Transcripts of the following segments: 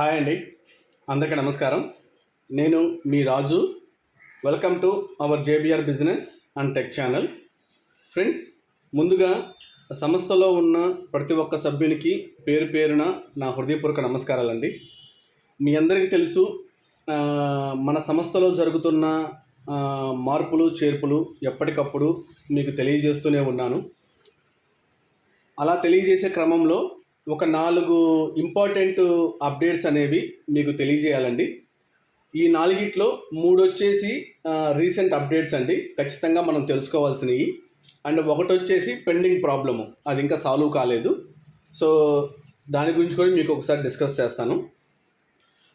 Hi అండి. అందరికీ నమస్కారం. నేను మీ Raju. Welcome to our JBR business and tech channel friends ముందుగా సంస్థలో ఉన్న ప్రతి ఒక్క సభ్యునికి పేరు పేరున నా హృదయపూర్వక నమస్కారాలండి. మీ అందరికీ తెలుసు మన సంస్థలో జరుగుతున్న మార్పులు చేర్పులు ఎప్పటికప్పుడు మీకు తెలియజేస్తూనే ఉన్నాను. అలా తెలియజేసే క్రమంలో ఒక నాలుగు ఇంపార్టెంట్ అప్డేట్స్ అనేవి మీకు తెలియజేయాలండి. ఈ నాలుగిట్లో మూడు వచ్చేసి రీసెంట్ అప్డేట్స్ అండి. ఖచ్చితంగా మనం తెలుసుకోవాల్సినవి. అండ్ ఒకటి వచ్చేసి పెండింగ్ ప్రాబ్లము. అది ఇంకా సాల్వ్ కాలేదు. సో దాని గురించి కూడా మీకు ఒకసారి డిస్కస్ చేస్తాను.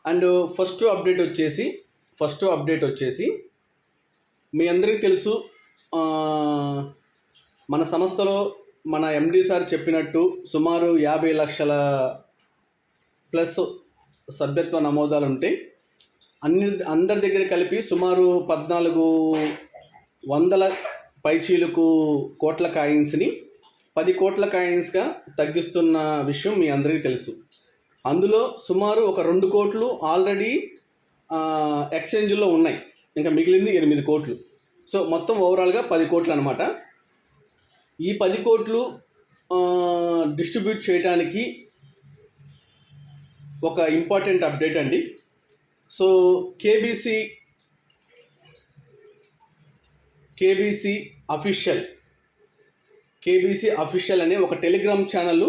అండ్ ఫస్ట్ అప్డేట్ వచ్చేసి ఫస్ట్ అప్డేట్ వచ్చేసి మీ అందరికీ తెలుసు మన సంస్థలో మన ఎండి సార్ చెప్పినట్టు సుమారు యాభై లక్షల ప్లస్ సభ్యత్వ నమోదాలు ఉంటాయి అన్ని అందరి దగ్గర కలిపి సుమారు పద్నాలుగు వందల పైచీలకు కోట్ల కాయిన్స్ని పది కోట్ల కాయిన్స్గా తగ్గిస్తున్న విషయం మీ అందరికీ తెలుసు. అందులో సుమారు ఒక రెండు కోట్లు ఆల్రెడీ ఎక్స్చేంజ్లో ఉన్నాయి. ఇంకా మిగిలింది ఎనిమిది కోట్లు. సో మొత్తం ఓవరాల్గా పది కోట్లు అనమాట ఈ పది కోట్లు డిస్ట్రిబ్యూట్ చేయడానికి ఒక ఇంపార్టెంట్ అప్డేట్ అండి. So KBC KBC official KBC official అనే ఒక టెలిగ్రామ్ ఛానల్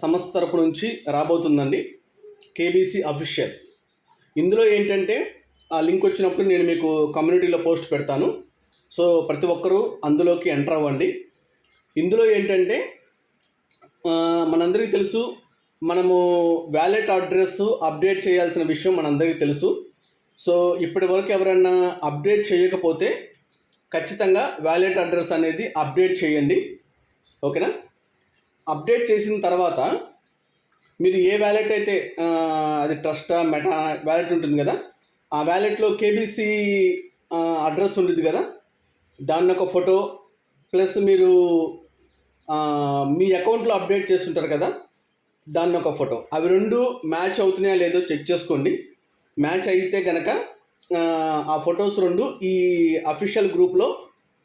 సంస్థ తరపు నుంచి రాబోతుందండి. KBC official. ఇందులో ఏంటంటే ఆ లింక్ వచ్చినప్పుడు నేను మీకు కమ్యూనిటీలో పోస్ట్ పెడతాను. సో ప్రతి ఒక్కరూ అందులోకి ఎంటర్ అవ్వండి. ఇందులో ఏంటంటే మనందరికీ తెలుసు మనము వ్యాలెట్ అడ్రస్ అప్డేట్ చేయాల్సిన విషయం మనందరికీ తెలుసు. సో ఇప్పటి వరకు ఎవరైనా అప్డేట్ చేయకపోతే ఖచ్చితంగా వ్యాలెట్ అడ్రస్ అనేది అప్డేట్ చేయండి. ఓకేనా? అప్డేట్ చేసిన తర్వాత మీరు ఏ వ్యాలెట్ అయితే అది ట్రస్టా మెటా వ్యాలెట్ ఉంటుంది కదా ఆ వ్యాలెట్లో కేబీసీ అడ్రస్ ఉంటుంది కదా దాన్ని ఒక ఫోటో ప్లస్ మీరు మీ అకౌంట్లో అప్డేట్ చేస్తుంటారు కదా దాన్ని ఒక ఫోటో. అవి రెండు మ్యాచ్ అవుతున్నాయా లేదో చెక్ చేసుకోండి. మ్యాచ్ అయితే కనుక ఆ ఫొటోస్ రెండు ఈ అఫీషియల్ గ్రూప్లో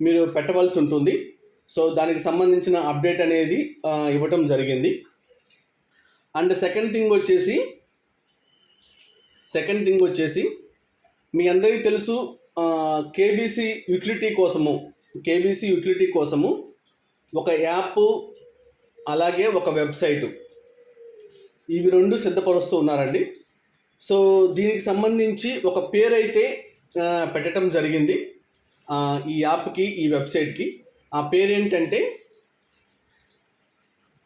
మీరు పెట్టవలసి ఉంటుంది. సో దానికి సంబంధించిన అప్డేట్ అనేది ఇవ్వటం జరిగింది. అండ్ సెకండ్ థింగ్ వచ్చేసి సెకండ్ థింగ్ వచ్చేసి మీ అందరికీ తెలుసు కేబీసీ యూటిలిటీ కోసము కేబీసీ యూటిలిటీ కోసము ఒక యాప్ అలాగే ఒక వెబ్సైటు. ఇవి రెండు సిద్ధపరుస్తూ ఉన్నారండి. సో దీనికి సంబంధించి ఒక పేరు అయితే పెట్టడం జరిగింది. ఈ యాప్కి ఈ వెబ్సైట్కి. ఆ పేరు ఏంటంటే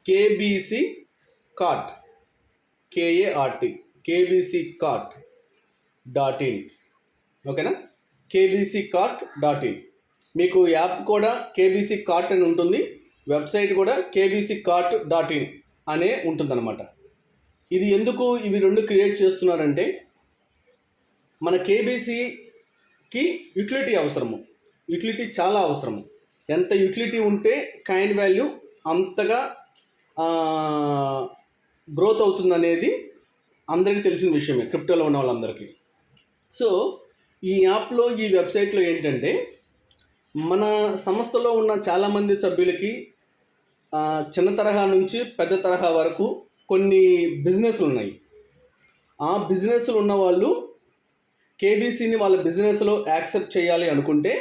KBC cart K A R T KBC cart dot in ఓకేనా? KBC cart dot in. మీకు యాప్ కూడా కేబీసీ కార్ట్ అని ఉంటుంది. వెబ్సైట్ కూడా కేబీసీ కార్ట్ డాట్ ఇన్ అనే ఉంటుందన్నమాట. ఇది ఎందుకు ఇవి రెండు క్రియేట్ చేస్తున్నారంటే మన కేబీసీకి యూటిలిటీ అవసరము. యూటిలిటీ చాలా అవసరము. ఎంత యూటిలిటీ ఉంటే కాయిన్ వాల్యూ అంతగా గ్రోత్ అవుతుందనేది అందరికీ తెలిసిన విషయమే క్రిప్టోలో ఉన్న వాళ్ళందరికీ. సో ఈ యాప్లో ఈ వెబ్సైట్లో ఏంటంటే మన సంస్థలో ఉన్న చాలామంది సభ్యులకి చిన్న తరహా నుంచి పెద్ద తరహా వరకు కొన్ని బిజినెస్లు ఉన్నాయి ఆ బిజినెస్లు ఉన్న వాళ్ళు కేబీసీని వాళ్ళ బిజినెస్లో యాక్సెప్ట్ చేయాలి అనుకుంటే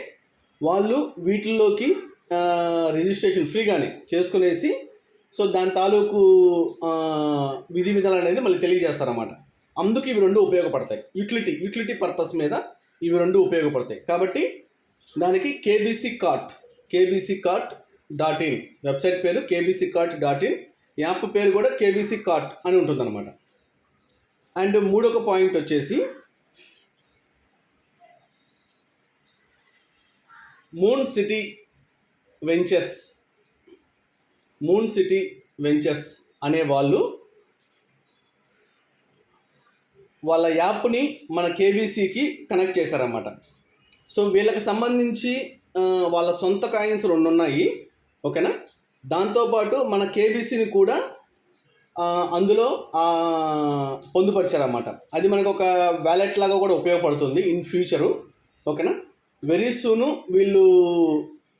వాళ్ళు వీటిల్లోకి రిజిస్ట్రేషన్ ఫ్రీగానే చేసుకునేసి సో దాని తాలూకు విధి విధానాలు అనేది మళ్ళీ తెలియజేస్తారన్నమాట. అందుకు ఇవి రెండు ఉపయోగపడతాయి. యూటిలిటీ యూటిలిటీ పర్పస్ మీద ఇవి రెండు ఉపయోగపడతాయి. కాబట్టి దానికి KBC cart KBC cart dot in website పేరు KBC cart dot in app పేరు కూడా కేబీసీ కార్ట్ అని ఉంటుందన్నమాట. అండ్ మూడొక పాయింట్ వచ్చేసి moon city ventures moon city ventures అనే వాళ్ళు వాళ్ళ యాప్ని మన కేబీసీకి కనెక్ట్ చేశారన్నమాట. సో వీళ్ళకి సంబంధించి వాళ్ళ సొంత కాయిన్స్ రెండు ఉన్నాయి ఓకేనా దాంతోపాటు మన కేబీసీని కూడా అందులో పొందుపరిచారన్నమాట. అది మనకు ఒక వ్యాలెట్ లాగా కూడా ఉపయోగపడుతుంది ఇన్ ఫ్యూచరు. ఓకేనా? వెరీ సూను వీళ్ళు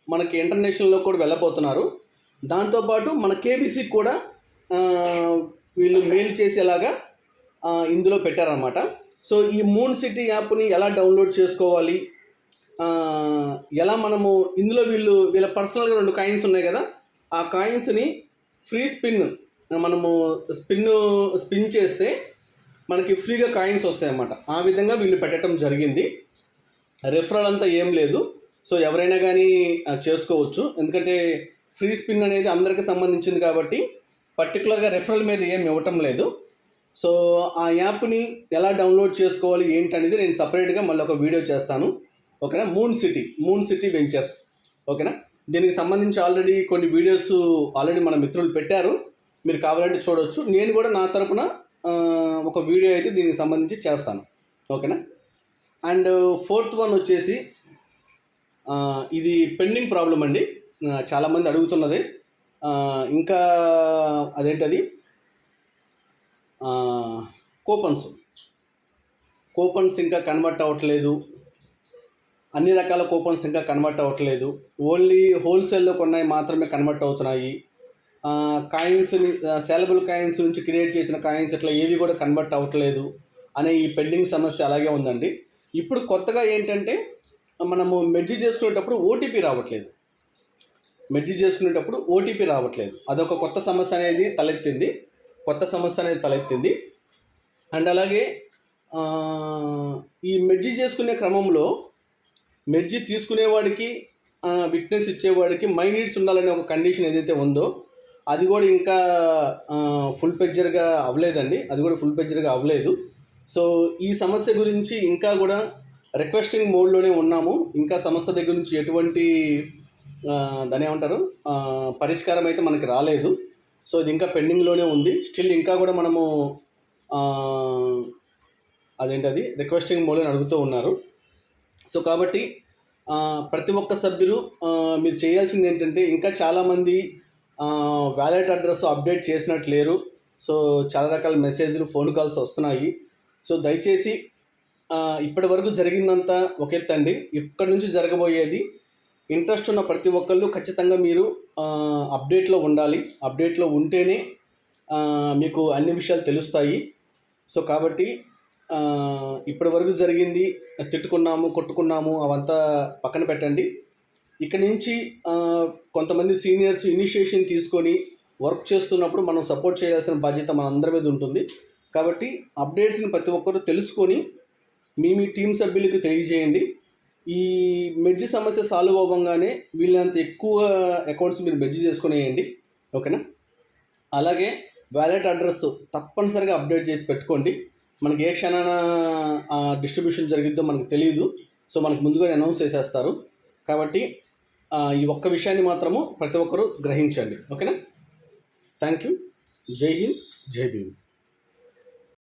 మనకి ఇంటర్నేషనల్లో కూడా వెళ్ళబోతున్నారు. దాంతోపాటు మన కేబీసీకి కూడా వీళ్ళు మెయిల్ చేసేలాగా ఇందులో పెట్టారనమాట సో ఈ మూన్ సిటీ యాప్ని ఎలా డౌన్లోడ్ చేసుకోవాలి? ఎలా మనము ఇందులో వీళ్ళు వీళ్ళ పర్సనల్గా రెండు కాయిన్స్ ఉన్నాయి కదా? ఆ కాయిన్స్ని ఫ్రీ స్పిన్ మనము స్పిన్ స్పిన్ చేస్తే మనకి ఫ్రీగా కాయిన్స్ వస్తాయి అన్నమాట ఆ విధంగా వీళ్ళు పెట్టడం జరిగింది. రెఫరల్ అంతా ఏం లేదు. సో ఎవరైనా కానీ చేసుకోవచ్చు. ఎందుకంటే ఫ్రీ స్పిన్ అనేది అందరికీ సంబంధించింది కాబట్టి పర్టికులర్గా రెఫరల్ మీద ఏం ఇవ్వటం లేదు. సో ఆ యాప్ని ఎలా డౌన్లోడ్ చేసుకోవాలి ఏంటనేది నేను సపరేట్గా మళ్ళీ ఒక వీడియో చేస్తాను. ఓకేనా? Moon city moon city ventures ఓకేనా? దీనికి సంబంధించి ఆల్రెడీ కొన్ని వీడియోస్ ఆల్రెడీ మన మిత్రులు పెట్టారు. మీరు కావాలంటే చూడవచ్చు నేను కూడా నా తరపున ఒక వీడియో అయితే దీనికి సంబంధించి చేస్తాను. ఓకేనా? అండ్ ఫోర్త్ వన్ వచ్చేసి ఇది పెండింగ్ ప్రాబ్లం అండి. చాలామంది అడుగుతున్నది. ఇంకా అదేంటది? కూపన్స్. కూపన్స్ ఇంకా కన్వర్ట్ అవ్వట్లేదు. అన్ని రకాల కూపన్స్ ఇంకా కన్వర్ట్ అవ్వట్లేదు. ఓన్లీ హోల్సేల్లో కొన్నాయి మాత్రమే కన్వర్ట్ అవుతున్నాయి. కాయిన్స్ని సేలబుల్ కాయిన్స్ నుంచి క్రియేట్ చేసిన కాయిన్స్ ఇట్లా ఏవి కూడా కన్వర్ట్ అవ్వట్లేదు అనే ఈ పెండింగ్ సమస్య అలాగే ఉందండి. ఇప్పుడు కొత్తగా ఏంటంటే మనము మెర్జీ చేసుకునేటప్పుడు ఓటీపీ రావట్లేదు. మెర్జీ చేసుకునేటప్పుడు ఓటీపీ రావట్లేదు. అదొక కొత్త సమస్య అనేది తలెత్తింది. కొత్త సమస్య అనేది తలెత్తింది. అండ్ అలాగే ఈ మెడ్జి చేసుకునే క్రమంలో మెడ్జి తీసుకునేవాడికి విట్నెస్ ఇచ్చేవాడికి మై నీడ్స్ ఉండాలనే ఒక కండిషన్ ఏదైతే ఉందో అది కూడా ఇంకా ఫుల్ పెజ్జర్గా అవ్వలేదండి. అది కూడా ఫుల్ పెజ్జర్గా అవ్వలేదు. సో ఈ సమస్య గురించి ఇంకా కూడా రిక్వెస్టింగ్ మోడ్లోనే ఉన్నాము. ఇంకా సమస్య దగ్గర నుంచి ఎటువంటి దాని ఏమంటారు? పరిష్కారం అయితే మనకి రాలేదు. సో ఇది ఇంకా పెండింగ్లోనే ఉంది. స్టిల్ ఇంకా కూడా మనము అదేంటది? రిక్వెస్టింగ్ మోడ్లో అడుగుతూ ఉన్నారు. సో కాబట్టి ప్రతి ఒక్క సభ్యులు మీరు చేయాల్సింది ఏంటంటే ఇంకా చాలామంది వ్యాలెట్ అడ్రస్ అప్డేట్ చేసినట్టు లేరు. సో చాలా రకాల మెసేజ్లు ఫోన్ కాల్స్ వస్తున్నాయి. సో దయచేసి ఇప్పటి వరకు జరిగిందంతా ఒక ఎత్తు ఇక్కడి నుంచి జరగబోయేది ఇంట్రెస్ట్ ఉన్న ప్రతి ఒక్కళ్ళు ఖచ్చితంగా మీరు అప్డేట్లో ఉండాలి. అప్డేట్లో ఉంటేనే మీకు అన్ని విషయాలు తెలుస్తాయి. సో కాబట్టి ఇప్పటివరకు ఇప్పటి వరకు జరిగింది తిట్టుకున్నాము కొట్టుకున్నాము అవంతా పక్కన పెట్టండి. ఇక్కడి నుంచి కొంతమంది సీనియర్స్ ఇనిషియేషన్ తీసుకొని వర్క్ చేస్తున్నప్పుడు మనం సపోర్ట్ చేయాల్సిన బాధ్యత మన అందరి మీద ఉంటుంది. కాబట్టి అప్డేట్స్ని ప్రతి ఒక్కరూ తెలుసుకొని మీ మీ టీం సభ్యులకి తెలియజేయండి. ఈ మెడ్జి సమస్య సాల్వ్ అవ్వగానే వీళ్ళంత ఎక్కువ అకౌంట్స్ మీరు మెర్జీ చేసుకునేయండి ఓకేనా? అలాగే వ్యాలెట్ అడ్రస్ తప్పనిసరిగా అప్డేట్ చేసి పెట్టుకోండి. మనకి ఏ క్షణాన డిస్ట్రిబ్యూషన్ జరిగిద్దో మనకు తెలియదు సో మనకు ముందుగానే అనౌన్స్ చేసేస్తారు. కాబట్టి ఈ ఒక్క విషయాన్ని మాత్రము ప్రతి ఒక్కరూ గ్రహించండి ఓకేనా? థ్యాంక్ యూ జై హింద్ జై భీమ్